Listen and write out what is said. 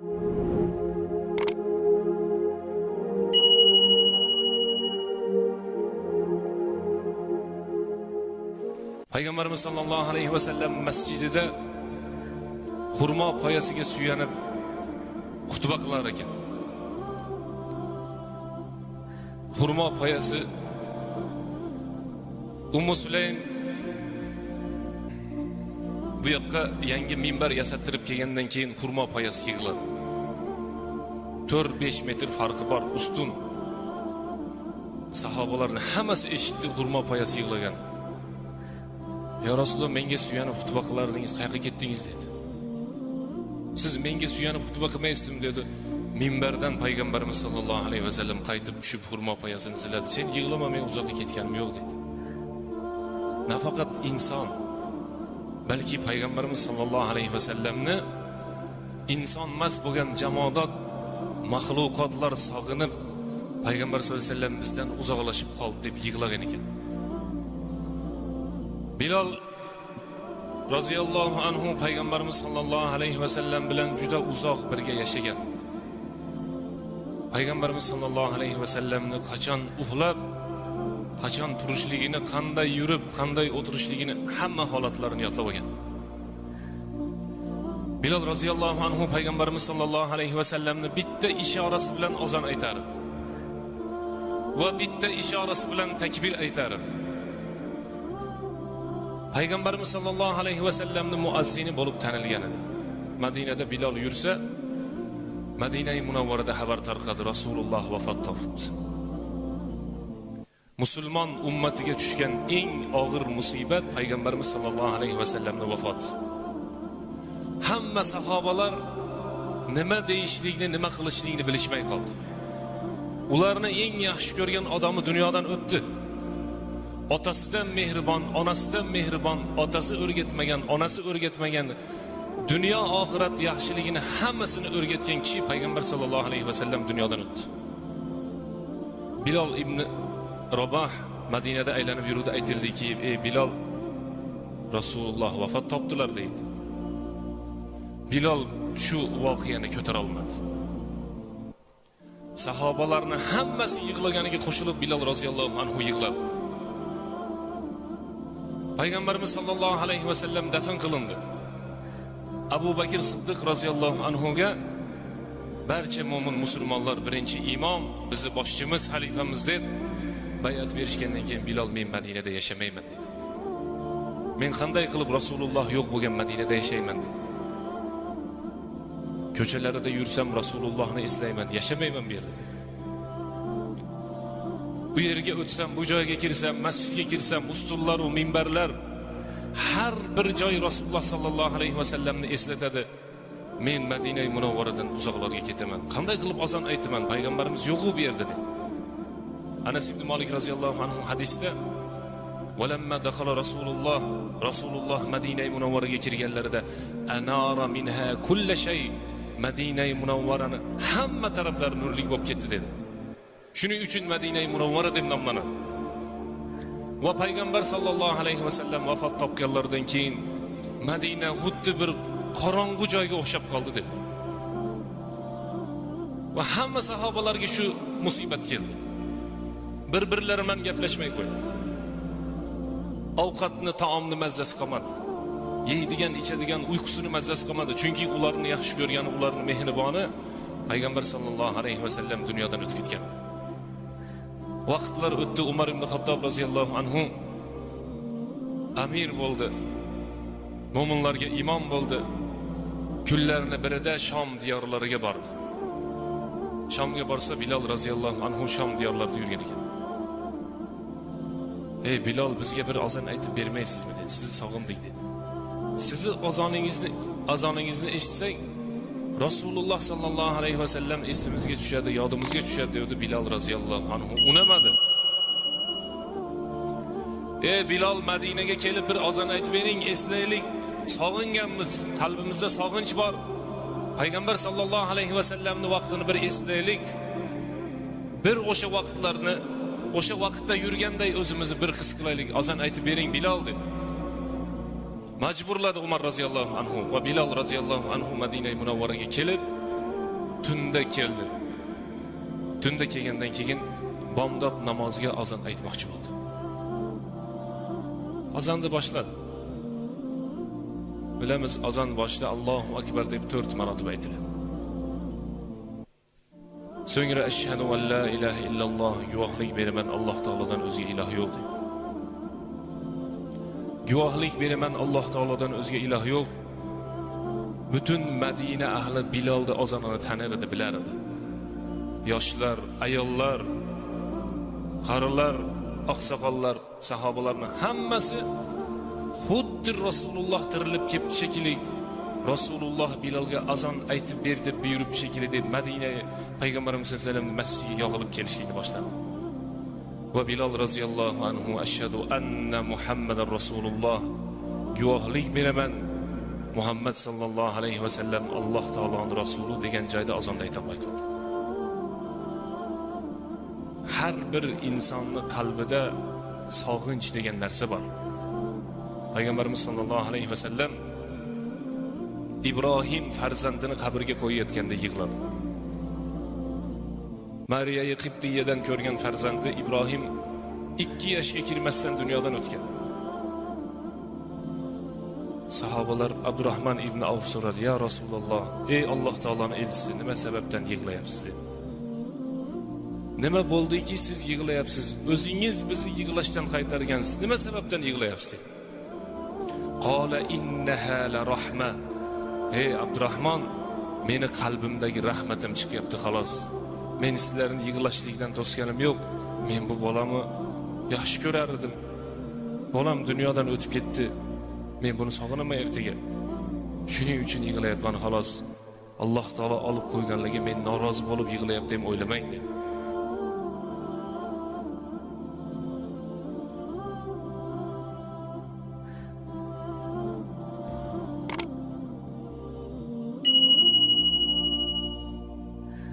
payg'ambarimiz sollallohu alayhi vasallam masjidida xurmo poyasiga suyanib xutba qilar ekan xurmo poyasi ummu sulaym bu yoqqa yangi minbar yasattirib kelgandan keyin xurmo poyasi yig'iladi. To'rt besh metr farqi bor ustun. Sahobalarni hammasi eshitdi xurmo poyasi yig'lagan. Yo rasululloh menga suyanib xutba qilardingiz qayerga ketdingiz? dedi. Siz menga suyanib xutba qilmaysizmi? dedi. Minbardan payg'ambarimiz sollallohu alayhi vasallam qaytib tushib xurmo poyasini siladi. Sen yig'lama men uzoqqa ketganim yo'q dedi. Nafaqat inson balki payg'ambarimiz sollallohu alayhi vasallamni insonmas bo'lgan jamoadot maxluqotlar sog'inib payg'ambar sallallohu alayhi vasallam bizdan uzoqlashib qoldi deb yig'lagan ekan. Bilol roziyallohu anhu payg'ambarimiz sollallohu alayhi vasallam bilan juda uzoq birga yashagan. Payg'ambarimiz sollallohu alayhi vasallamni qachon uxlab qachon turishligini qanday yurib qanday o'tirishligini hamma holatlarini yodlab olgan. Bilol roziyallohu anhu payg'ambarimiz sollallohu alayhi vasallamni bitta ishorasi bilan ozon aytardi va bitta ishorasi bilan takbir aytardi payg'ambarimiz sollallohu alayhi vasallamni muazzini bo'lib tanilgan edi. Madinada bilol yursa madinai munavvarada xabar tarqadi rasululloh vafot topibdi. Musulmon ummatiga tushgan eng og'ir musibat payg'ambarimiz sollallohu alayhi vasallamni vafoti. Hamma sahobalar nima deyishlikni nima qilishlikni bilishmay qoldi. Ularni eng yaxshi ko'rgan odami dunyodan o'tdi. Otasidan mehribon onasidan mehribon otasi o'rgatmagan onasi o'rgatmagan dunyo oxirat yaxshiligini hammasini o'rgatgan kishi payg'ambar sollallohu alayhi vasallam dunyodan o'tdi. Bilol ibn roboh madinada aylanib yuruvdi. Aytildiki ey bilol rasululloh vafot topdilar deydi. Bilol shu voqeani ko'tara olmadi. Sahobalarni hammasi yig'laganiga qo'shilib bilol roziyallohu anhu yig'ladi. Payg'ambarimiz sollallohu alayhi vasallam dafn qilindi. Abu bakr siddiq roziyallohu anhuga barcha mo'min musulmonlar birinchi imom bizni boshchimiz xalifamiz deb bayat berishgandan keyin bilol men madinada yashamayman dedi. Men qanday qilib rasululloh yo'q bo'lgan madinada yashayman? dedi. Ko'chalarida yursam rasulullohni eslayman yashamayman bu yerda. Bu yerga o'tsam bu joyga kirsam masjidga kirsam ustunlaru minbarlar har bir joy rasululloh sollallohu alayhi vasallamni eslatadi. Men madina munavvaradan uzoqlarga ketaman. Qanday qilib ozon aytaman? Payg'ambarimiz yo'qu bu yerda dedi. Anas ibn molik roziyallohu anhu hadisda valamma dakhala rasululloh rasululloh madinai munavvaraga kirganlarida anara minha kulla shay madinai munavvarani hamma taraflari nurli bo'lib ketdi dedi. Shuning uchun madinai munavvara deb nomlanadi. Va payg'ambar sollallohu alayhi vasallam vafot topganlaridan keyin madina xuddi bir qorong'u joyga o'xshab qoldi dedi. Va hamma sahobalarga shu musibat keldi. Bir birlari bilan gaplashmay qo'ydi ovqatni taomni mazzasi qolmadi. Yeydigan ichadigan uyqusini mazzasi qolmadi. Chunki ularni yaxshi ko'rgani ularni mehriboni payg'ambar sollallohu alayhi vasallam dunyodan o'tib ketgan. Vaqtlar o'tdi umar ibn xattob roziyallohu anhu amir bo'ldi. Mo'minlarga imom bo'ldi. Kunlarni birida shom diyorlariga bordi. Shomga borsa bilol roziyallohu anhu shom diyorlarida yurgan ekan. Ey bilol bizga bir ozon aytib bermaysizmi dedi. Sizni sog'indik dedi. Sizni ozoningizni azoningizni eshitsak rasululloh sollallohu alayhi vasallam esimizga tushadi yodimizga tushadi devdi bilol roziyallohu anhu. Unamadi. Ey bilol madinaga kelib bir ozon aytib bering eslaylik. Sog'inganmiz qalbimizda sog'inch bor. Payg'ambar sollallohu alayhi vasallamni vaqtini bir eslaylik. Bir o'sha vaqtlarni o'sha vaqtda yurganday o'zimizni bir his qilaylik. Ozon aytib bering bilol dedi. Majburladi umar roziyallohu anhu va bilol roziyallohu anhu madina munavvaraga kelib tunda keldi. Tunda kelgandan keyin bomdod namoziga ozon aytmoqchi bo'ldi. Ozonni boshladi. Bilamiz ozon boshida allohu akbar deb to'rt marotaba aytiladi. So'ngra ashhadu an la ilaha illalloh guvohlik beraman alloh taolodan o'zga iloh yo'q dedi guvohlik beraman alloh taolodan o'zga iloh yo'q butun madina ahli bilolni ozonini tanar edi bilar edi yoshlar ayollar qarilar oqsoqollar sahobalarni hammasi xuddi rasululloh tirilib kelibdi shekilli rasululloh bilolga azon aytib ber deb buyurib shekilli deb madina payg'ambarimiz sallallohu alayhi vasallam masjidga yog'ilib kelishlikni boshladi. Va bilol roziyallohu anhu ashhadu anna muhammadan rasululloh. Guvohlik beraman muhammad sallallohu alayhi vasallam alloh taoloni rasuli degan joyda azonda aytolmay qoldi. Har bir insonni qalbida sog'inch degan narsa bor. Payg'ambarimiz sollallohu alayhi vasallam ibrohim farzandini qabrga qo'yayotganda yig'ladi. Mariya qibtiyadan ko'rgan farzandi ibrohim ikki yoshga kirmasdan dunyodan o'tgan. Sahobalar abdurahmon ibn avf so'radi ya rasululloh ey alloh taoloni elchisi nima sababdan yig'layapsiz? dedi. Nima bo'ldiki siz yig'layapsiz? O'zingiz bizni yig'lashdan qaytargansiz. Nima sababdan yig'layapsiz? dedi. Qola innaha la rahma. Hey abdurahmon meni qalbimdagi rahmatim chiqyapti xolos. Men sizlarni yig'lashlikdan to'sganim yo'q. Men bu bolamni yaxshi ko'rar edim. Bolam dunyodan o'tib ketdi. Men buni sog'inaman ertaga. Shuning uchun yig'layapman xolos. Alloh taolo olib qo'yganligi men norozi bo'lib yig'layapti deb o'ylamang dedi.